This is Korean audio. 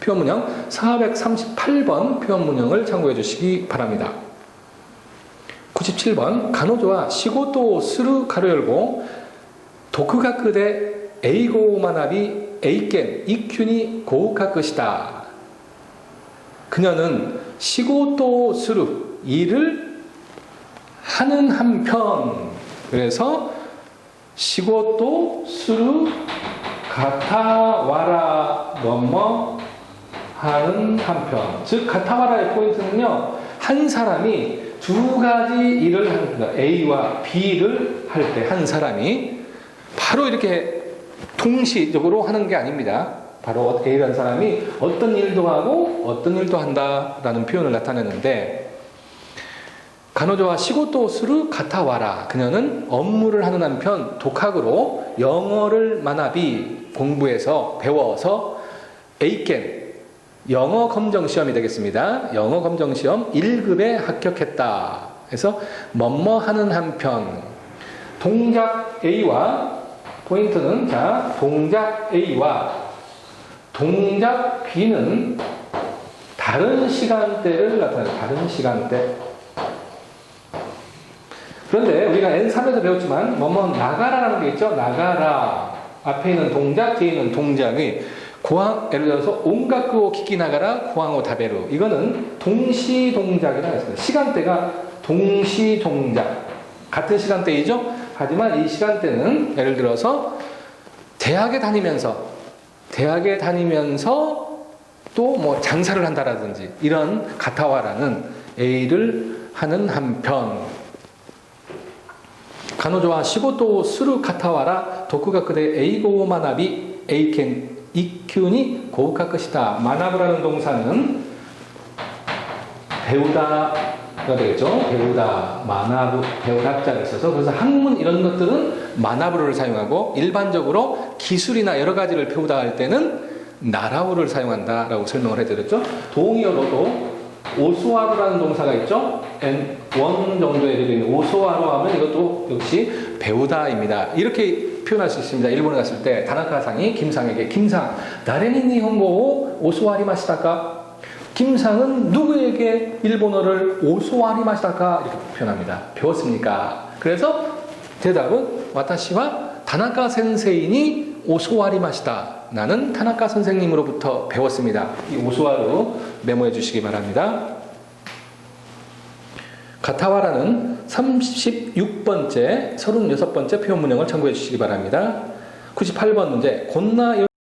표현문형 438번 표현문형을 참고해 주시기 바랍니다. 97번 간호조와 시고토 스루 가로 열고 도크가크대 에이고 마나비 에이켄 이큐니 고우카크시다. 그녀는 시고토 스루 일을 하는 한편 그래서 시고토 스루 가타와라 뭐뭐 하는 한편 즉 가타와라의 포인트는요 한 사람이 두 가지 일을 합니다. A와 B를 할 때 한 사람이 바로 이렇게 동시적으로 하는 게 아닙니다. 바로 A라는 사람이 어떤 일도 하고 어떤 일도 한다라는 표현을 나타내는데 간호조와 시고토 스루 가타와라. 그녀는 업무를 하는 한편 독학으로 영어를 만나비 공부해서 배워서 에이켄 영어 검정 시험이 되겠습니다. 영어 검정 시험 1급에 합격했다. 그래서 뭐뭐 하는 한편 동작 A와 포인트는 자 동작 A와 동작 B는 다른 시간대를 나타내요. 다른 시간대. 그런데 우리가 N3에서 배웠지만 뭐뭐 나가라라는 게 있죠. 나가라. 앞에 있는 동작, 뒤에 있는 동작이 고항, 예를 들어서 온가쿠오 키키 나가라 고항오 다베루. 이거는 동시 동작이라 했습니다. 시간대가 동시 동작. 같은 시간대이죠. 하지만 이 시간대는 예를 들어서 대학에 다니면서 대학에 다니면서 또 뭐 장사를 한다라든지 이런 가타와라는 A를 하는 한편 간호조와 시고토 스루 카타와라 도쿠가크대 에이고 마나비 에이켄 이큐니 고우카 것이다. 마나브라는 동사는 배우다 가 되겠죠. 배우다, 마나브, 배우다자가 있어서 그래서 학문 이런 것들은 마나브를 사용하고 일반적으로 기술이나 여러 가지를 배우다 할 때는 나라우를 사용한다라고 설명을 해드렸죠. 동의어로도 오소하루라는 동사가 있죠. N 원 정도에 되어 있는 오소하루 하면 이것도 역시 배우다입니다. 이렇게 표현할 수 있습니다. 일본에 갔을 때 다나카상이 김상에게 김상 나레니니 hongo 오소하리 마시다까 김상은 누구에게 일본어를 오소하리 마시다까 이렇게 표현합니다. 배웠습니까? 그래서 대답은 와타시와 다나카 센세이니 오소하리 마시다. 나는 타나카 선생님으로부터 배웠습니다. 이 오소하루 메모해 주시기 바랍니다. 가타와라는 36번째, 36번째 표현 문형을 참고해 주시기 바랍니다. 98번 문제. 곤나